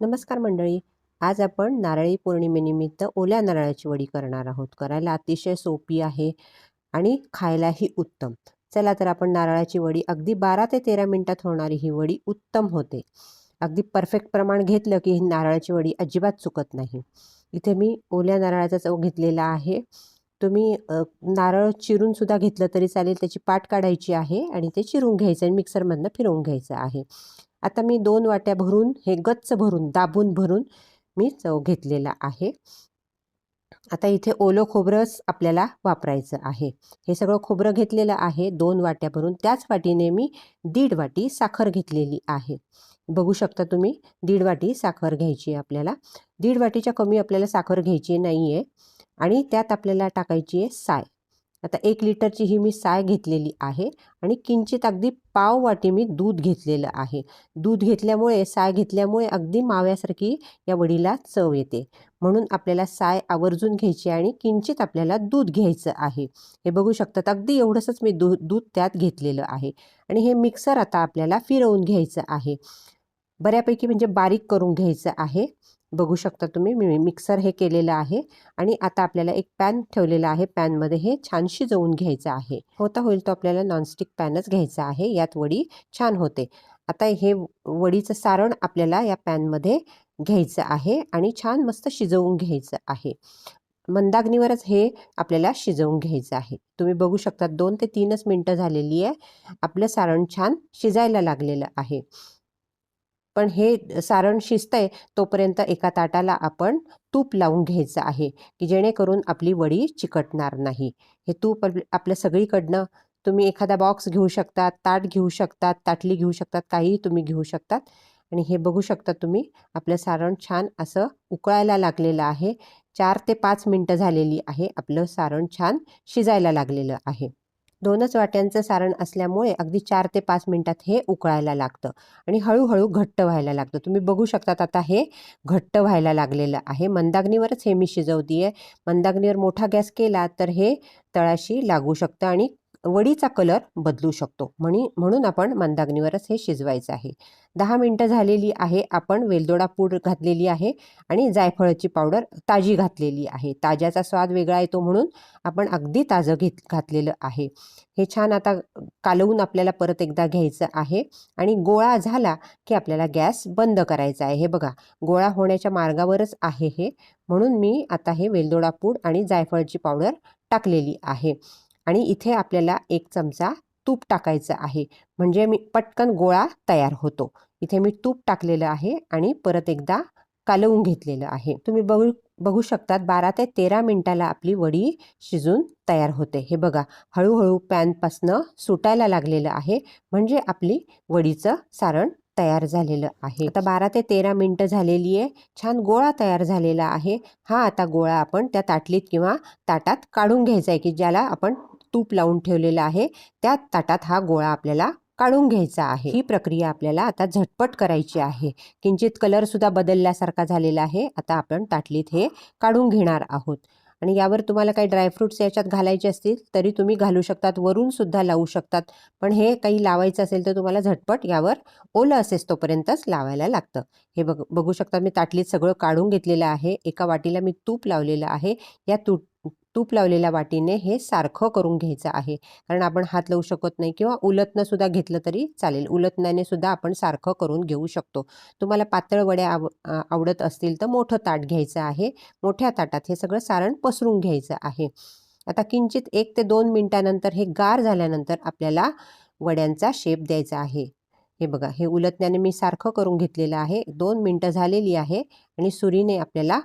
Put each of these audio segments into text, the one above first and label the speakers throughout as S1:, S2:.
S1: नमस्कार मंडळी आज आपण नारळी पौर्णिमेनिमित्त ओल्या नारळाची वडी करणार आहोत. करायला अतिशय सोपी आहे आणि खायलाही उत्तम. चला तर आपण नारळाची वडी अगदी बारा ते तेरा मिनटात होणारी ही वडी उत्तम होते. अगदी परफेक्ट प्रमाण घेतलं की ही नारळाची वडी अजिबात चुकत नाही. इथे मी ओल्या नारळाचा चव घेतलेला आहे. तुम्ही नारळ चिरूनसुद्धा घेतलं तरी चालेल त्याची पाट काढायची आहे आणि ते चिरून घ्यायचं आणि मिक्सरमधनं फिरवून घ्यायचं आहे. आता मी दोन वाट्या भरून हे गच्च भरून दाबून भरून मी चव घेतलेला आहे. आता इथे ओलं खोबरंच आपल्याला वापरायचं आहे. हे सगळं खोबरं घेतलेलं आहे दोन वाट्या भरून. त्याच वाटीने मी दीड वाटी साखर घेतलेली आहे. बघू शकता तुम्ही दीड वाटी साखर घ्यायची आहे आपल्याला. दीड वाटीच्या कमी आपल्याला साखर घ्यायची नाही आहे आणि त्यात आपल्याला टाकायची आहे साय. आता एक लिटरची ही मी साय घेतलेली आहे आणि किंचित अगदी पाव वाटी मी दूध घेतलेलं आहे. दूध घेतल्यामुळे साय घेतल्यामुळे अगदी माव्यासारखी या वडीला चव येते. म्हणून आपल्याला साय आवर्जून घ्यायची आणि किंचित आपल्याला दूध घ्यायचं आहे. हे बघू शकतात अगदी एवढंसंच मी दूध दूध त्यात घेतलेलं आहे. आणि हे मिक्सर आता आपल्याला फिरवून घ्यायचं आहे. बऱ्यापैकी म्हणजे बारीक करून घ्यायचं आहे. बघू शकता तुम्ही. मी मिक्सर हे केलेलं आहे आणि आता आपल्याला एक पॅन ठेवलेला आहे. पॅनमध्ये हे छान शिजवून घ्यायचं आहे. होता होईल तो आपल्याला नॉनस्टिक पॅनच घ्यायचा आहे. यात वडी छान होते. आता हे वडीचं सारण आपल्याला या पॅनमध्ये घ्यायचं आहे आणि छान मस्त शिजवून घ्यायचं आहे. मंदाग्नीवरच हे आपल्याला शिजवून घ्यायचं आहे. तुम्ही बघू शकता दोन ते तीनच मिनटं झालेली आहे. आपलं सारण छान शिजायला लागलेलं आहे. पण हे सारण शिजतंय तोपर्यंत एका ताटाला आपण तूप लावून घ्यायचं आहे की जेणेकरून आपली वडी चिकटणार नाही. हे तूप आपल्या सगळीकडनं तुम्ही एखादा बॉक्स घेऊ शकतात ताट घेऊ शकतात ताटली घेऊ शकतात काहीही तुम्ही घेऊ शकतात आणि हे बघू शकता तुम्ही आपलं सारण छान असं उकळायला लागलेलं आहे. चार ते पाच मिनटं झालेली आहे आपलं सारण छान शिजायला लागलेलं आहे. दोनच वाट्यांचं सारण असल्यामुळे अगदी चार ते पाच मिनटात हे उकळायला लागतं आणि हळूहळू घट्ट व्हायला लागतं. तुम्ही बघू शकतात आता हे घट्ट व्हायला लागलेलं आहे. मंदाग्नीवरच हे मी शिजवती आहे मंदाग्नीवर मोठा गॅस केला तर हे तळाशी लागू शकतं आणि वडीचा कलर बदलू शकतो. म्हणी म्हणून आपण मंदाग्नीवरच हे शिजवायचं आहे. दहा मिनटं झालेली आहे. आपण वेलदोडा पूड घातलेली आहे आणि जायफळाची पावडर ताजी घातलेली आहे. ताज्याचा स्वाद वेगळा येतो म्हणून आपण अगदी ताजं घेत घातलेलं आहे. हे छान आता कालवून आपल्याला परत एकदा घ्यायचं आहे आणि गोळा झाला की आपल्याला गॅस बंद करायचा आहे. हे बघा गोळा होण्याच्या मार्गावरच आहे हे. म्हणून मी आता हे वेलदोडा पूड आणि जायफळची पावडर टाकलेली आहे. आणि इथे आपल्याला एक चमचा तूप टाकायचं आहे. म्हणजे मी पटकन गोळा तयार होतो. इथे मी तूप टाकलेलं आहे आणि परत एकदा कालवून घेतलेलं आहे. तुम्ही बघू बघू शकतात बारा ते तेरा मिनटाला आपली वडी शिजून तयार होते. हे बघा हळूहळू पॅनपासनं सुटायला लागलेलं आहे. म्हणजे आपली वडीचं सारण तयार झालेलं आहे. आता बारा ते तेरा मिनटं झालेली आहे. छान गोळा तयार झालेला आहे. हा आता गोळा आपण त्या ताटलीत किंवा ताटात काढून घ्यायचा आहे की ज्याला आपण तूप लावून ठेवलेलं आहे. त्या ताटात हा गोळा आपल्याला काढून घ्यायचा आहे. ही प्रक्रिया आपल्याला आता झटपट करायची आहे. किंचित कलरसुद्धा बदलल्यासारखा झालेला आहे. आता आपण ताटलीत हे काढून घेणार आहोत. आणि यावर तुम्हाला काही ड्रायफ्रूट्स याच्यात घालायचे असतील तरी तुम्ही घालू शकतात. वरून सुद्धा लावू शकतात. पण हे काही लावायचं असेल तर तुम्हाला झटपट यावर ओलं असेस तोपर्यंतच लावायला लागतं. हे बघ बघू शकता मी ताटलीत सगळं काढून घेतलेलं आहे. एका वाटीला मी तूप लावलेलं आहे. या तू तूप लावलेल्या वाटीने हे सारखं करून घ्यायचं आहे. कारण आपण हात लावू शकत नाही किंवा उलटणंसुद्धा घेतलं तरी चालेल. उलटण्याने सुद्धा आपण सारखं करून घेऊ शकतो. तुम्हाला पातळ वड्या आव आवडत असतील तर मोठं ताट घ्यायचं आहे. मोठ्या ताटात हे सगळं सारण पसरून घ्यायचं आहे. आता किंचित एक ते दोन मिनटानंतर हे गार झाल्यानंतर आपल्याला वड्यांचा शेप द्यायचा आहे. हे बघा हे उलटण्याने मी सारखं करून घेतलेलं आहे. दोन मिनटं झालेली आहे आणि सुरीने आपल्याला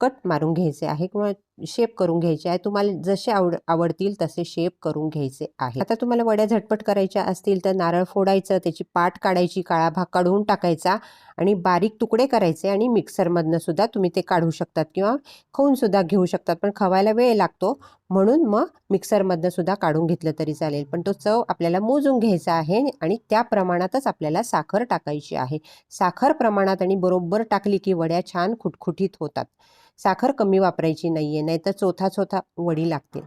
S1: कट मारून घ्यायचे आहे किंवा शेप करून घ्यायचे आहे. तुम्हाला जसे आवड आवडतील तसे शेप करून घ्यायचे आहे. आता तुम्हाला वड्या झटपट करायच्या असतील तर नारळ फोडायचं त्याची पाट काढायची काळा भाग काढून टाकायचा आणि बारीक तुकडे करायचे आणि मिक्सरमधनं सुद्धा तुम्ही ते काढू शकतात किंवा खाऊन सुद्धा घेऊ शकतात. पण खवायला वेळ लागतो म्हणून मग मिक्सरमधनं सुद्धा काढून घेतलं तरी चालेल. पण तो चव आपल्याला मोजून घ्यायचा आहे आणि त्या प्रमाणातच आपल्याला साखर टाकायची आहे. साखर प्रमाणात आणि बरोबर टाकली की वड्या छान खुटखुटीत होतात. साखर कमी वापरायची नाही आहे नाहीतर चोथा चोथा वडी लागते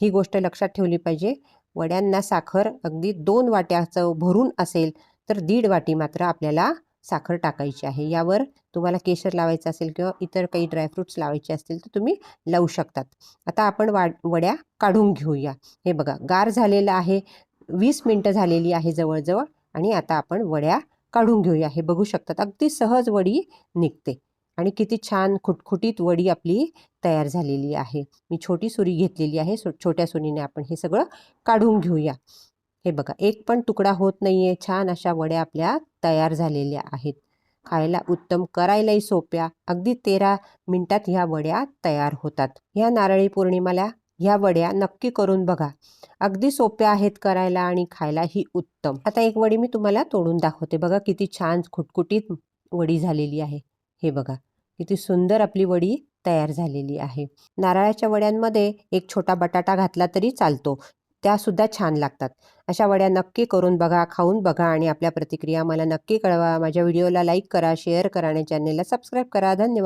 S1: ही गोष्ट लक्षात ठेवली पाहिजे. वड्यांना साखर अगदी दोन वाट्याचं भरून असेल तर दीड वाटी मात्र आपल्याला साखर टाकायची आहे. यावर तुम्हाला केशर लावायचं असेल किंवा इतर काही ड्रायफ्रूट्स लावायचे असतील तर तुम्ही लावू शकतात. आता आपण वा वड्या काढून घेऊया. हे बघा गार झालेलं आहे वीस मिनटं झालेली आहे जवळजवळ आणि आता आपण वड्या काढून घेऊया. हे बघू शकतात अगदी सहज वडी निघते. आणि किती छान खुटखुटीत वडी आपली तयार झालेली आहे. मी छोटी सुरी घेतलेली आहे. सो छोट्या सुरीने आपण हे सगळं काढून घेऊया. हे बघा एक पण तुकडा होत नाही आहे छान अशा वड्या आपल्या तयार झालेल्या आहेत. खायला उत्तम करायलाही सोप्या अगदी तेरा मिनटात ह्या वड्या तयार होतात. ह्या नारळी पौर्णिमाला ह्या वड्या नक्की करून बघा. अगदी सोप्या आहेत करायला आणि खायलाही उत्तम. आता एक वडी मी तुम्हाला तोडून दाखवते. बघा किती छान खुटखुटीत वडी झालेली आहे. हे बघा. किती सुंदर आपली वडी तयार झालेली आहे. नारळाच्या वड्यांमध्ये एक छोटा बटाटा घातला तरी चालतो. त्यासुद्धा छान लागतात. अशा वड्या नक्की करून बघा खाऊन बघा आणि आपल्या प्रतिक्रिया मला नक्की कळवा. माझ्या व्हिडिओला लाईक करा शेअर करा आणि चॅनेलला सबस्क्राईब करा. धन्यवाद.